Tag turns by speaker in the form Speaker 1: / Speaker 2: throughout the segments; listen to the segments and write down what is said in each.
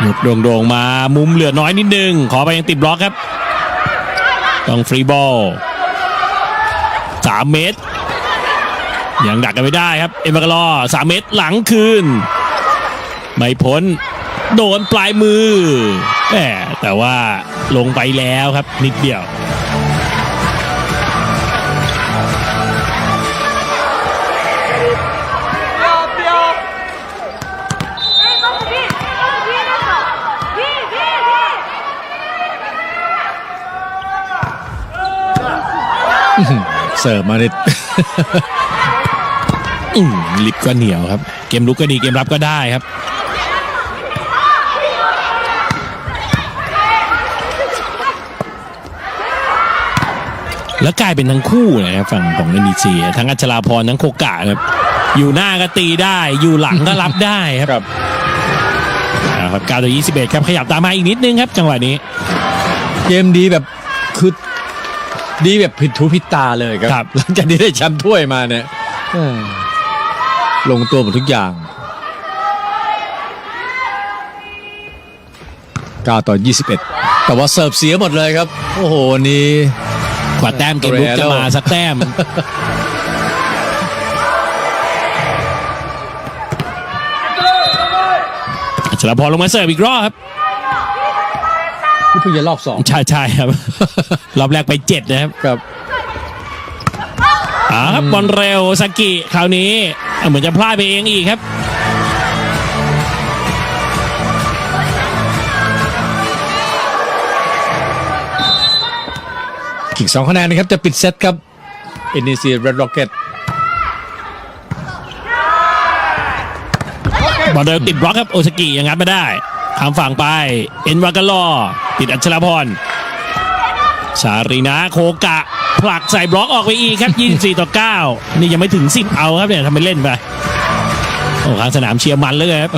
Speaker 1: หยุดโด่งๆมามุมเหลือน้อยนิดนึง ขอไปยังติดบล็อกครับ ต้องฟรีบอลสามเมตร ยังดักกันไม่ได้ครับ เอ็มบากลอสามเมตรหลังคืน ไม่พ้น โดนปลายมือ แต่ว่าลงไปแล้วครับนิดเดียว
Speaker 2: เสิร์ฟมาดิ
Speaker 1: อืมลิฟก็เหนียวครับ เกมลุกก็ดีเกมรับก็ได้ครับ แล้วกลายเป็นทั้งคู่นะครับฝั่งของเอ็นดีซีทั้งอัชราพรทั้งโคกะครับ อยู่หน้าก็ตีได้อยู่หลังก็รับได้ครับ
Speaker 2: ครับ
Speaker 1: อ่าครับ9ต่อ21 ครับ ขยับตามมาอีกนิดนึงครับ จังหวะนี้
Speaker 2: เกมดีแบบคือ ดีแบบผิดทูผิดตาเลยค
Speaker 1: ครั
Speaker 2: รับหลังจากที่ได้แชมป์ถ้วยมาเนี่ยเออลงตัวหมดทุกอย่าง 9 ต่อ 21 แต่ว่าเสิร์ฟเสียหมดเลยครับ โอ้โหวันนี้
Speaker 1: กว่าแต้มเกมลุกจะมาสักแต้ม อัชรพรลงมาเสิร์ฟอีกรอบครับ
Speaker 2: นี่เพิ่งจะรอบสอง
Speaker 1: ใช่ใช่ครับ รอบแรกไปเจ็ดนะครับ
Speaker 2: ครับ
Speaker 1: อ่าครับบอลเร็วสกิคราวนี้อะเหมือนจะพลาดไปเองอีกครับ
Speaker 2: อีกสองคะแนนนะครับ จะปิดเซตครับ NEC Red Rocket
Speaker 1: บอลเร็วติดบล็อกครับ โอสกิยังงัดไม่ได้ ข้ามฝั่งไป เอ็นวากาลอติดอัชรพรสารีนาโคกะ ผลักใส่บล็อกออกไปอีกครับ 24 ต่อ 9 นี่ยังไม่ถึง 10 เอาครับเนี่ยทำไปเล่นไปโอ้ข้างสนามเชียร์มันเลยครับ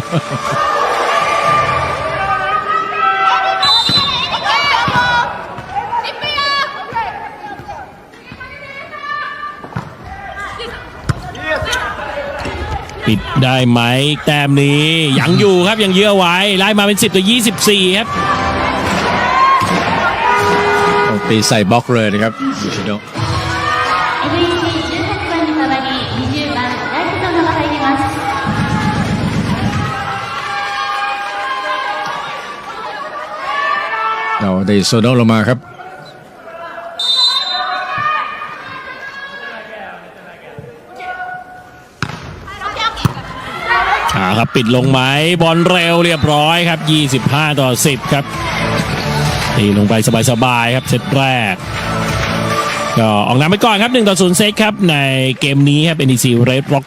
Speaker 1: ิดได้ไหมแต้มนี้ยังอยู่ครับยังเยื้อไว้ไล่มาเป็น 10ต่อ24 ครับ
Speaker 2: ปีใส่บล็อกเลยนะครับยูชิโดเราได้โซโดลงมาครับา
Speaker 1: ครับปิดลงไหมบอลเร็วเรียบร้อยครับ 25 ต่อ 10 ครับตีลงไปสบายๆครับเซตแรก ก็ออกนำไปก่อนครับ 1 ต่อ 0 เซตครับ ในเกมนี้ครับ NEC Red Rock